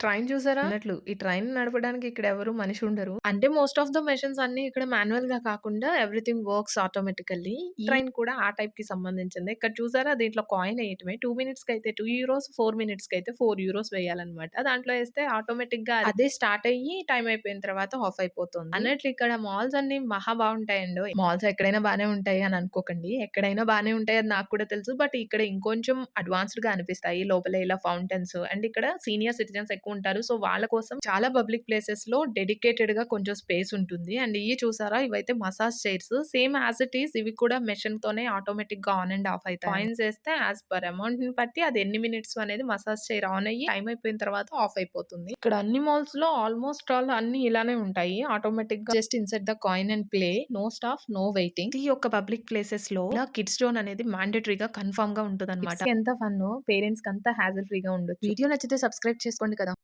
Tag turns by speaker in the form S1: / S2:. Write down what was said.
S1: Train చూసారా? అన్నట్లు ఈ ట్రైన్ నడపడానికి ఇక్కడ ఎవరు మనిషి ఉండరు. అంటే మోస్ట్ ఆఫ్ ద మెషిన్స్ అన్నీ ఇక్కడ మాన్యువల్‌గా కాకుండా ఎవ్రీథింగ్ వర్క్స్ ఆటోమేటికల్లీ. ఈ ట్రైన్ కూడా ఆ టైప్‌కి సంబంధించిందే. ఇక్కడ చూసారా దీంట్లో కాయిన్ ఎయటమే 2 మినిట్స్‌కైతే 2 యూరోస్, 4 మినిట్స్‌కైతే 4 యూరోస్ వేయాలన్నమాట. దాంట్లో ఏస్తే ఆటోమేటిక్‌గా అదే స్టార్ట్ అయ్యి టైమ్ అయిపోయిన తర్వాత ఆఫ్ అయిపోతుంది. అన్నట్లు ఇక్కడ మాల్స్ అన్నీ మహా బావుంటాయండోయ్! మాల్స్ ఎక్కడైనా బానే ఉంటాయి అని అనుకోకండి. ఎక్కడైనా బానే ఉంటాయి అని నాకు కూడా తెలుసు. బట్ ఇక్కడ ఇంకొంచెం అడ్వాన్స్‌డ్‌గా అనిపిస్తాయి. లోపల ఇలా ఫౌంటైన్స్ అండ్ ఇక్కడ సీనియర్ సిటిజన్స్ ఉంటారు సో వాళ్ళ కోసం చాలా పబ్లిక్ ప్లేసెస్లో డెడికేటెడ్గా కొంచెం స్పేస్ ఉంటుంది. అండ్ ఇవి చూసారా ఇవైతే massage chairs. Same as it is ఇవి కూడా మెషిన్ తోనే ఆటోమేటిక్గా ఆన్ అండ్ ఆఫ్ అయితాయి. కాయిన్స్ వేస్తే యాజ్ పర్ అమౌంట్ని బట్టి అది ఎన్ని మినిట్స్ అనేది మసాజ్ చైర్ ఆన్ అయ్యి టైం అయిపోయిన తర్వాత ఆఫ్ అయిపోతుంది. ఇక్కడ అన్ని మాల్స్లో ఆల్మోస్ట్ ఆల్ అన్ని ఇలానే ఉంటాయి. ఆటోమేటిక్‌గా just insert the coin and play. No staff, no waiting. ఈ యొక్క పబ్లిక్ ప్లేసెస్లో కిడ్స్ జోన్ అనేది మ్యాండేటరీ‌గా కన్ఫర్మ్‌గా ఉంటుంది అనమాట ఎంత ఫన్ పేరెంట్స్కి అంతా హ్యాజల్ ఫ్రీ‌గా ఉండొచ్చు. వీడియో నచ్చితే సబ్స్క్రైబ్ చేసుకోండి కదా!